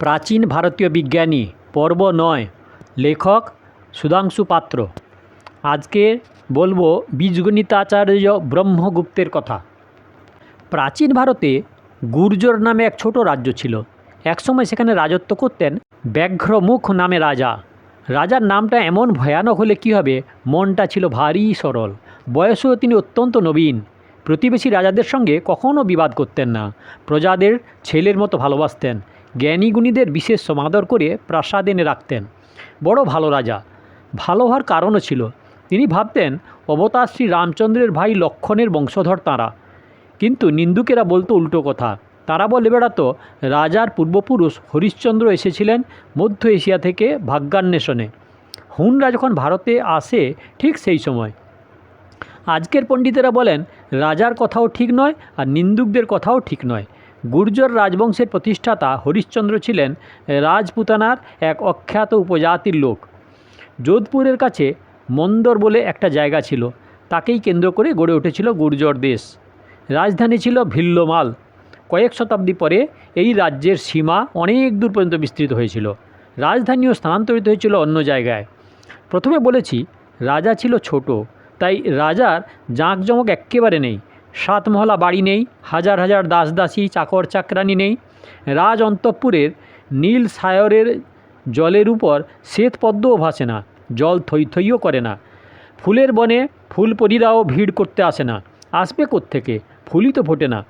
প্রাচীন ভারতীয় বিজ্ঞানী পর্ব নয়, লেখক সুধাংশু পাত্র। আজকে বলব বীজগণিতাচার্য ব্রহ্মগুপ্তের কথা। প্রাচীন ভারতে গুর্জর নামে এক ছোট রাজ্য ছিল। একসময় সেখানে রাজত্ব করতেন ব্যাঘ্রমুখ নামে রাজা। রাজার নামটা এমন ভয়ানক হলে কী হবে, মনটা ছিল ভারী সরল। বয়সেও তিনি অত্যন্ত নবীন। প্রতিবেশী রাজাদের সঙ্গে কখনও বিবাদ করতেন না। প্রজাদের ছেলের মতো ভালোবাসতেন। জ্ঞানী গুণীদের বিশেষ সমাদর করে প্রাসাদ এনে রাখতেন। বড় ভালো রাজা। ভালো হওয়ার কারণও ছিল। তিনি ভাবতেন, অবতার শ্রী রামচন্দ্রের ভাই লক্ষণের বংশধর তাঁরা। কিন্তু নিন্দুকেরা বলতো উল্টো কথা। তারা বলে বেড়াতো, রাজার পূর্বপুরুষ হরিশ্চন্দ্র এসেছিলেন মধ্য এশিয়া থেকে ভাগ্যান্বেষণে। হুনরা যখন ভারতে আসে ঠিক সেই সময়। আজকের পণ্ডিতেরা বলেন, রাজার কথাও ঠিক নয় আর নিন্দুকদের কথাও ঠিক নয়। গুর্জর রাজবংশের প্রতিষ্ঠাতা হরিশ্চন্দ্র ছিলেন রাজপুতানার এক অখ্যাত উপজাতির লোক। যোধপুরের কাছে মন্দর বলে একটা জায়গা ছিল, তাকেই কেন্দ্র করে গড়ে উঠেছিল গুর্জর দেশ। রাজধানী ছিল ভিল্লোমাল। কয়েক শতাব্দী পরে এই রাজ্যের সীমা অনেক দূর পর্যন্ত বিস্তৃত হয়েছিল। রাজধানীও স্থানান্তরিত হয়েছিল অন্য জায়গায়। প্রথমে বলেছি, রাজা ছিল ছোট, তাই রাজার জাঁকজমক এক্কেবারে নেই। সাতমহলা বাড়ি নেই, হাজার হাজার দাস দাসী চাকর চাকরানি নেই। রাজ অন্তঃপুরের নীল সায়রের জলের উপর শ্বেতপদ্মও ভাসে না, জল থই থইও করে না। ফুলের বনে ফুলপরীরাও ভিড় করতে আসে না, আসবে থেকে ফুলই তো ফোটে না।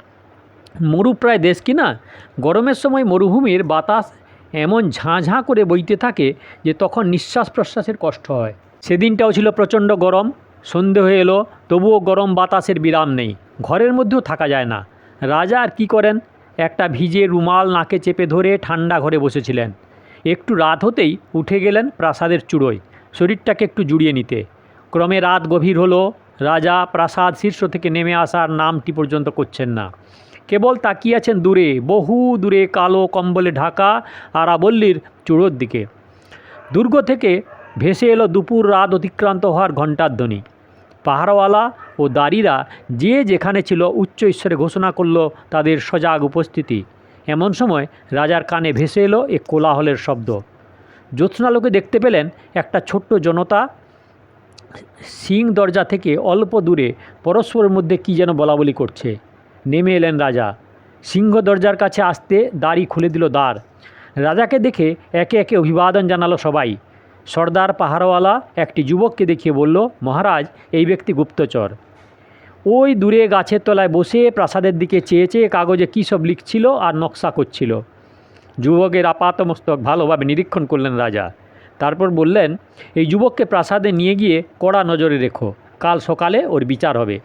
মরুপ্রায় দেশ কি না? গরমের সময় মরুভূমির বাতাস এমন ঝাঁ ঝাঁ করে বইতে থাকে যে তখন নিঃশ্বাস প্রশ্বাসের কষ্ট হয়। সেদিনটাও ছিল প্রচণ্ড গরম। সন্ধে হয়ে এলো, তবুও গরম বাতাসের বিরাম নেই। ঘরের মধ্যেও থাকা যায় না। রাজা আর কী করেন? একটা ভিজে রুমাল নাকে চেপে ধরে ঠান্ডা ঘরে বসেছিলেন। একটু রাত হতেই উঠে গেলেন প্রাসাদের চূড়োয়, শরীরটাকে একটু জুড়িয়ে নিতে। ক্রমে রাত গভীর হলো, রাজা প্রাসাদ শীর্ষ থেকে নেমে আসার নামটি পর্যন্ত করছেন না। কেবল তাকিয়ে আছেন দূরে, বহু দূরে কালো কম্বলে ঢাকা আরাবল্লীর চূড়োর দিকে। দুর্গ থেকে ভেসে এলো দুপুর রাত অতিক্রান্ত হওয়ার ঘণ্টার ধ্বনি। পাহাড়ওয়ালা ও দাঁড়িরা যে যেখানে ছিল উচ্চ ঈশ্বরে ঘোষণা করল তাদের সজাগ উপস্থিতি। এমন সময় রাজার কানে ভেসে এলো এ কোলাহলের শব্দ। জ্যোৎস্নালোকে দেখতে পেলেন একটা ছোট্ট জনতা সিং দরজা থেকে অল্প দূরে, পরস্পরের মধ্যে কী যেন বলাবলি করছে। নেমে এলেন রাজা। সিংহ দরজার কাছে আসতে দাড়ি খুলে দিল দ্বার। রাজাকে দেখে একে একে অভিবাদন জানালো সবাই। সর্দার পাহাড়ওয়ালা একটি যুবককে দেখিয়ে বলল, মহারাজ, এই ব্যক্তি গুপ্তচর। ওই দূরে গাছের তলায় বসে প্রাসাদের দিকে চেয়ে চেয়ে কাগজে কী সব লিখছিল আর নকশা করছিল। যুবকের আপাতমস্তক ভালোভাবে নিরীক্ষণ করলেন রাজা। তারপর বললেন, এই যুবককে প্রাসাদে নিয়ে গিয়ে কড়া নজরে রেখো। কাল সকালে ওর বিচার হবে।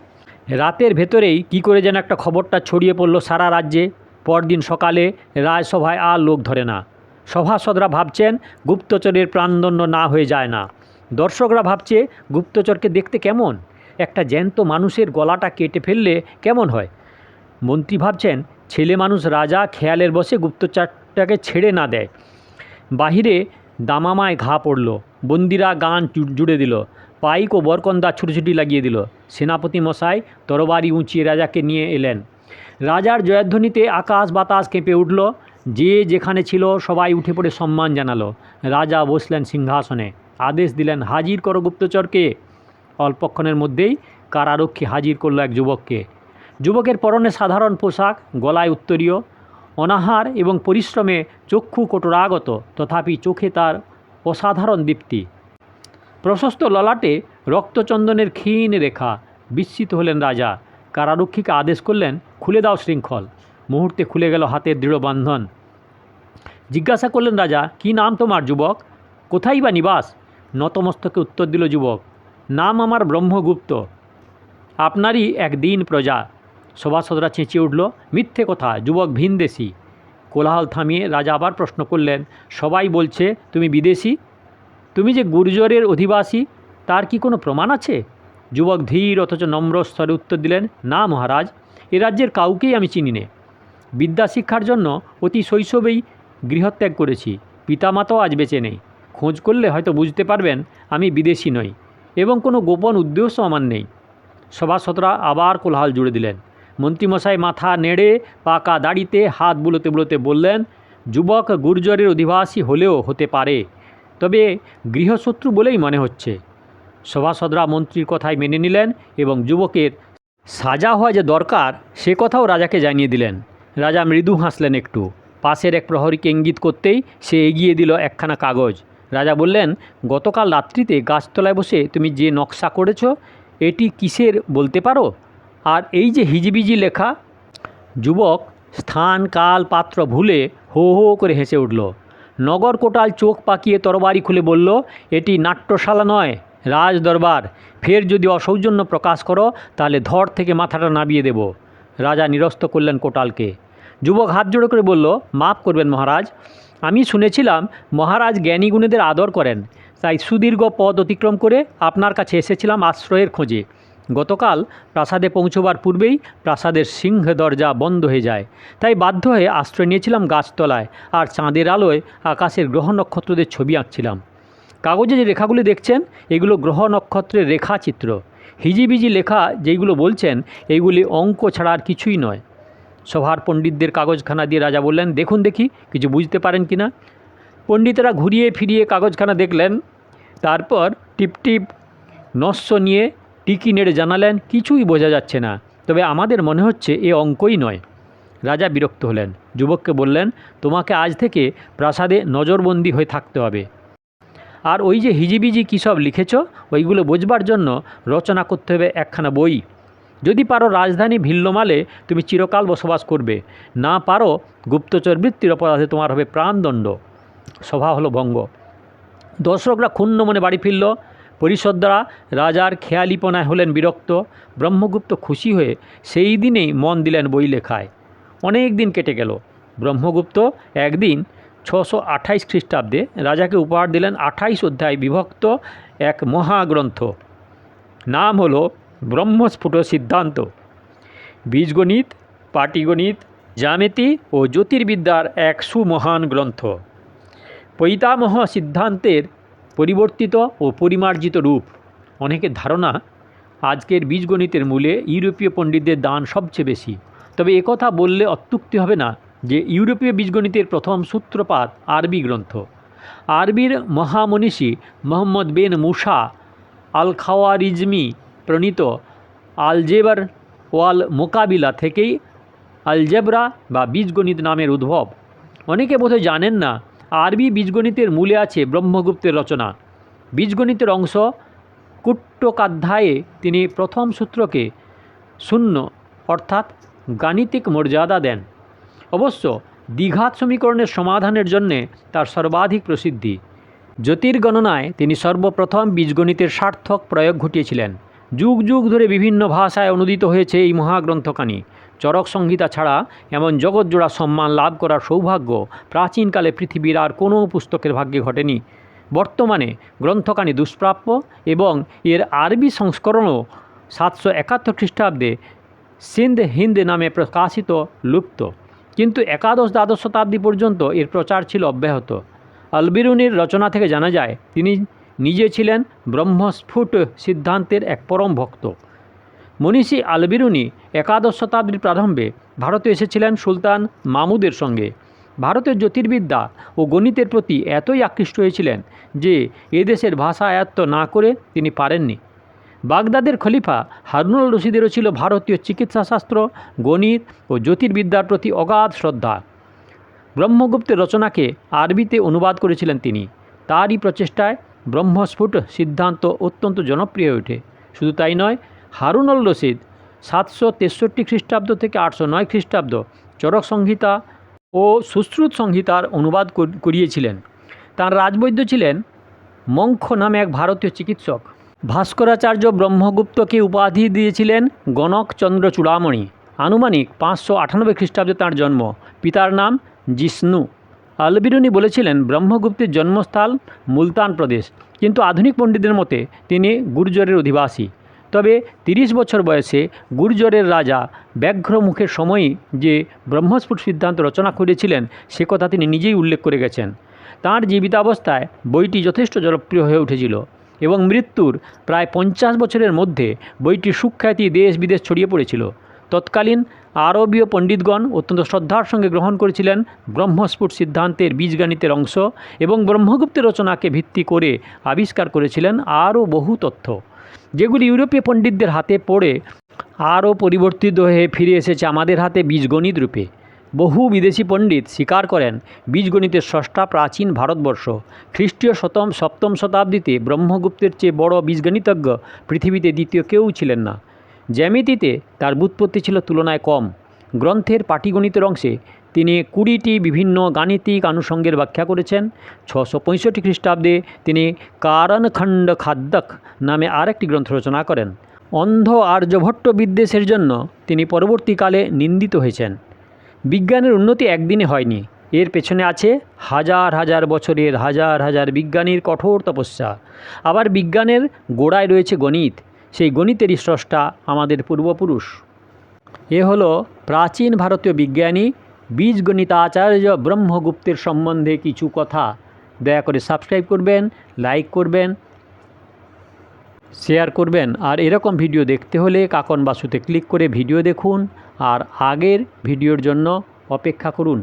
রাতের ভেতরেই কি করে যেন একটা খবরটা ছড়িয়ে পড়ল সারা রাজ্যে। পরদিন সকালে রাজসভায় আর লোক ধরে না। সভাসদরা ভাবছেন গুপ্তচরের প্রাণদণ্ড না হয়ে যায় না। দর্শকরা ভাবছে গুপ্তচরকে দেখতে কেমন? একটা জ্যান্ত মানুষের গলাটা কেটে ফেললে কেমন হয়? মন্ত্রী ভাবছেন ছেলে মানুষ রাজা খেয়ালের বসে গুপ্তচরটাকে ছেড়ে না দেয়। বাহিরে দামামায় ঘা পড়ল, বন্দিরা গান জুড়ে দিল, পাইক ও বরকন্দা ছুটোছুটি লাগিয়ে দিল। সেনাপতি মশাই তরবারি উঁচিয়ে রাজাকে নিয়ে এলেন। রাজার জয়ধ্বনিতে আকাশ বাতাস কেঁপে উঠল যে যেখানে ছিল, সবাই উঠে পড়ে সম্মান জানালো। রাজা বসলেন সিংহাসনে। আদেশ দিলেন, হাজির করো গুপ্তচরকে। অল্পক্ষণের মধ্যেই কারারক্ষী হাজির করল এক যুবককে। যুবকের পরনে সাধারণ পোশাক, গলায় উত্তরীয়, অনাহার এবং পরিশ্রমে চক্ষু কটুরাগত, তথাপি চোখে তার অসাধারণ দীপ্তি। প্রশস্ত ললাটে রক্তচন্দনের ক্ষীণ রেখা বিস্মিত হলেন রাজা। কারারক্ষীকে আদেশ করলেন, খুলে দাও শৃঙ্খল। মুহূর্তে খুলে গেল হাতের দৃঢ় বান্ধন। জিজ্ঞাসা করলেন, রাজা, কি নাম তোমার, যুবক? কোথায় বা নিবাস? নতমস্তকে উত্তর দিল যুবক, নাম আমার ব্রহ্মগুপ্ত। আপনারই একদিন প্রজা। সভাসদরা চেঁচিয়ে উঠল, মিথ্যে কথা, যুবক ভিনদেশি। কোলাহল থামিয়ে রাজা আবার প্রশ্ন করলেন, সবাই বলছে তুমি বিদেশি? তুমি যে গুর্জরের অধিবাসী, তার কি কোনো প্রমাণ আছে? যুবক ধীর অথচ নম্র স্তরে উত্তর দিলেন, না, মহারাজ, এ রাজ্যের কাউকেই আমি চিনি নে। বিদ্যা শিক্ষার জন্য অতি শৈশবেই গৃহত্যাগ করেছি। পিতামাতাও আজ বেঁচে নেই। খোঁজ করলে হয়তো বুঝতে পারবেন, আমি বিদেশি নই এবং কোনো গোপন উদ্দেশ্য আমার নেই। সভাসদরা আবার কোলাহল জুড়ে দিলেন। মন্ত্রীমশাই মাথা নেড়ে পাকা দাড়িতে, হাত বুলোতে বুলোতে বললেন, যুবক গুর্জরের অধিবাসী হলেও হতে পারে, তবে গৃহশত্রু বলেই মনে হচ্ছে। সভাসদরা মন্ত্রীর কথাই মেনে নিলেন এবং যুবকের সাজা হওয়া যে দরকার, সে কথাও রাজাকে জানিয়ে দিলেন। রাজা মৃদু হাসলেন একটু। পাশের এক প্রহরীকে ইঙ্গিত করতেই সে এগিয়ে দিল একখানা কাগজ। রাজা বললেন, গতকাল রাত্রিতে গাছতলায় বসে তুমি যে নকশা করেছ, এটি কিসের বলতে পারো? আর এই যে হিজিবিজি লেখা, যুবক স্থান, কাল, পাত্র ভুলে হো হো করে হেসে উঠল। নগর কোটাল চোখ পাকিয়ে তরবারি খুলে বলল, এটি নাট্যশালা নয় রাজ দরবার ফের যদি অসৌজন্য প্রকাশ করো, তাহলে ধর থেকে মাথাটা নাবিয়ে দেব। রাজা নিরস্ত করলেন কোটালকে। যুবক হাত জোড়ো করে বলল, মাফ করবেন মহারাজ। আমি শুনেছিলাম মহারাজ জ্ঞানী গুণীদের আদর করেন। তাই সুদীর্ঘ পথ অতিক্রম করে আপনার কাছে এসেছিলাম আশ্রয়ের খোঁজে। গতকাল প্রাসাদে পৌঁছবার পূর্বেই প্রাসাদের সিংহ দরজা বন্ধ হয়ে যায়। তাই বাধ্য হয়ে আশ্রয় নিয়েছিলাম গাছতলায় আর চাঁদের আলোয় আকাশের গ্রহ নক্ষত্রদের ছবি আঁকছিলাম। কাগজে যে রেখাগুলি দেখছেন, এগুলো গ্রহ নক্ষত্রের রেখাচিত্র। হিজিবিজি লেখা যেইগুলো বলছেন, এইগুলি অঙ্ক ছাড়া আর কিছুই নয়। সভার পণ্ডিতদের কাগজখানা দিয়ে রাজা বললেন, দেখুন দেখি, কিছু বুঝতে পারেন কি না? পণ্ডিতেরা ঘুরিয়ে ফিরিয়ে কাগজখানা দেখলেন। তারপর টিপ টিপ নস্য নিয়ে টিকি নেড়ে জানালেন, কিছুই বোঝা যাচ্ছে না। তবে আমাদের মনে হচ্ছে এ অঙ্কই নয়। রাজা বিরক্ত হলেন। যুবককে বললেন, তোমাকে আজ থেকে প্রাসাদে নজরবন্দি হয়ে থাকতে হবে। আর ওই যে হিজিবিজি কী সব লিখেছ, ওইগুলো বোঝবার জন্য রচনা করতে হবে একখানা বই। যদি পারো রাজধানী ভিল্লমালে তুমি চিরকাল বসবাস করবে। না পারো গুপ্তচর বৃত্তির অপরাধে তোমার হবে প্রাণদণ্ড। সভা হলো ভঙ্গ। দর্শকরা ক্ষুণ্ণ মনে বাড়ি ফিরল। পরিষদরা রাজার খেয়ালিপনায় হলেন বিরক্ত। ব্রহ্মগুপ্ত খুশি হয়ে সেই দিনেই মন দিলেন বই লেখায়। অনেক দিন কেটে গেল। ব্রহ্মগুপ্ত একদিন ছশো আঠাইশ খ্রিস্টাব্দে রাজাকে উপহার দিলেন আঠাইশ অধ্যায় বিভক্ত এক মহাগ্রন্থ। নাম হলো ব্রহ্মস্ফুট সিদ্ধান্ত। বীজগণিত, পাটিগণিত, জ্যামিতি ও জ্যোতির্বিদ্যার এক সুমহান গ্রন্থ। পৈতামহ সিদ্ধান্তের পরিবর্তিত ও পরিমার্জিত রূপ। অনেকের ধারণা, আজকের বীজগণিতের মূলে ইউরোপীয় পণ্ডিতদের দান সবচেয়ে বেশি। তবে একথা বললে অত্যুক্তি হবে না যে ইউরোপীয় বীজগণিতের প্রথম সূত্রপাত আরবি গ্রন্থ। আরবির মহামনীষী Muhammad ben Musa al Khwarizmi প্রণীত আলজেবার ওয়াল মোকাবিলা থেকেই আলজেবরা বা বীজগণিত নামের উদ্ভব। অনেকে বোধহয় জানেন না, আরবি বীজগণিতের মূলে আছে ব্রহ্মগুপ্তের রচনা। বীজগণিতের অংশ কুট্টকাধ্যায়ে তিনি প্রথম সূত্রকে শূন্য অর্থাৎ গাণিতিক মর্যাদা দেন। অবশ্য দ্বিঘাত সমীকরণের সমাধানের জন্যে তার সর্বাধিক প্রসিদ্ধি। জ্যোতির্গণনায় তিনি সর্বপ্রথম বীজগণিতের সার্থক প্রয়োগ ঘটিয়েছিলেন। যুগ যুগ ধরে বিভিন্ন ভাষায় অনুদিত হয়েছে এই মহাগ্রন্থখানি চরক সংহিতা ছাড়া এমন জগৎজোড়া সম্মান লাভ করার সৌভাগ্য প্রাচীনকালে পৃথিবীর আর কোনো পুস্তকের ভাগ্যে ঘটেনি। বর্তমানে গ্রন্থখানি দুষ্প্রাপ্য এবং এর আরবি সংস্করণও সাতশো একাত্তর খ্রিস্টাব্দে সিন্ধ হিন্দ নামে প্রকাশিত লুপ্ত। কিন্তু একাদশ দ্বাদশ শতাব্দী পর্যন্ত এর প্রচার ছিল অব্যাহত। আলবিরুনির রচনা থেকে জানা যায়, তিনি নিজে ছিলেন ব্রহ্মস্ফুট সিদ্ধান্তের এক পরম ভক্ত। মনীষী আলবিরুনি একাদশ শতাব্দীর প্রারম্ভে ভারতে এসেছিলেন সুলতান মামুদের সঙ্গে। ভারতের জ্যোতির্বিদ্যা ও গণিতের প্রতি এতই আকৃষ্ট হয়েছিলেন যে এদেশের ভাষা আয়ত্ত না করে তিনি পারেননি। বাগদাদের খলিফা হারুনুল রশিদেরও ছিল ভারতীয় চিকিৎসাশাস্ত্র, গণিত ও জ্যোতির্বিদ্যার প্রতি অগাধ শ্রদ্ধা। ব্রহ্মগুপ্তের রচনাকে আরবিতে অনুবাদ করেছিলেন তিনি। তারই প্রচেষ্টায় ব্রহ্মস্ফুট সিদ্ধান্ত অত্যন্ত জনপ্রিয় ওঠে। শুধু তাই নয় হারুনুল রশিদ সাতশো তেষট্টি খ্রিস্টাব্দ থেকে আটশো নয় খ্রিস্টাব্দ চরক সংহিতা ও সুশ্রুত সংহিতার অনুবাদ কর- করিয়েছিলেন। তার রাজবৈদ্য ছিলেন মঙ্খ নামে এক ভারতীয় চিকিৎসক। ভাস্করাচার্য ব্রহ্মগুপ্তকে উপাধি দিয়েছিলেন গণকচন্দ্র চূড়ামণি। আনুমানিক পাঁচশো আটানব্বই খ্রিস্টাব্দে তাঁর জন্ম। পিতার নাম জিষ্ণু। আলবিরুনি বলেছিলেন, ব্রহ্মগুপ্তের জন্মস্থল মুলতান প্রদেশ। কিন্তু আধুনিক পণ্ডিতদের মতে, তিনি গুর্জরের অধিবাসী। তবে তিরিশ বছর বয়সে গুর্জরের রাজা ব্যাঘ্রমুখের সময়ই যে ব্রহ্মস্ফুট সিদ্ধান্ত রচনা করেছিলেন, সে কথা তিনি নিজেই উল্লেখ করে গেছেন। তাঁর জীবিতাবস্থায় বইটি যথেষ্ট জনপ্রিয় হয়ে উঠেছিল এবং মৃত্যুর প্রায় পঞ্চাশ বছরের মধ্যে বইটির সুখ্যাতি দেশ বিদেশ ছড়িয়ে পড়েছিল। তৎকালীন আরবীয় পণ্ডিতগণ অত্যন্ত শ্রদ্ধার সঙ্গে গ্রহণ করেছিলেন ব্রহ্মস্ফুট সিদ্ধান্তের বীজগণিতের অংশ এবং ব্রহ্মগুপ্তের রচনাকে ভিত্তি করে আবিষ্কার করেছিলেন আরও বহু তথ্য, যেগুলি ইউরোপীয় পণ্ডিতদের হাতে পড়ে আরও পরিবর্তিত হয়ে ফিরে এসেছে আমাদের হাতে বীজগণিত রূপে। বহু বিদেশি পণ্ডিত স্বীকার করেন, বীজগণিতের স্রষ্টা প্রাচীন ভারতবর্ষ, খ্রিস্টীয় শতম, সপ্তম শতাব্দীতে ব্রহ্মগুপ্তের চেয়ে বড় বীজগণিতজ্ঞ পৃথিবীতে দ্বিতীয় কেউ ছিলেন না। জ্যামিতিতে তার ব্যুৎপত্তি ছিল তুলনায় কম। গ্রন্থের পাটিগণিতের অংশে তিনি কুড়িটি বিভিন্ন গাণিতিক আনুষঙ্গের ব্যাখ্যা করেছেন। ছশো পঁয়ষট্টি খ্রিস্টাব্দে তিনি কারণখণ্ড খাদ্যক নামে আরেকটি গ্রন্থ রচনা করেন। অন্ধ আর্যভট্ট বিদ্বেষের জন্য তিনি পরবর্তীকালে নিন্দিত হয়েছেন। বিজ্ঞানের উন্নতি একদিনে হয়নি। এর পেছনে আছে হাজার হাজার বছরের হাজার হাজার বিজ্ঞানীর কঠোর তপস্যা। আবার বিজ্ঞানের গোড়ায় রয়েছে গণিত। সেই গণিতেরই স্রষ্টা আমাদের পূর্বপুরুষ। এ হলো প্রাচীন ভারতীয় বিজ্ঞানী, বীজগণিতাচার্য ব্রহ্মগুপ্তের সম্বন্ধে কিছু কথা। দয়া করে সাবস্ক্রাইব করবেন, লাইক করবেন, শেয়ার করবেন, আর এরকম ভিডিও দেখতে হলে কাকন বাসুতে ক্লিক করে ভিডিও দেখুন, আর আগের ভিডিওর জন্য অপেক্ষা করুন।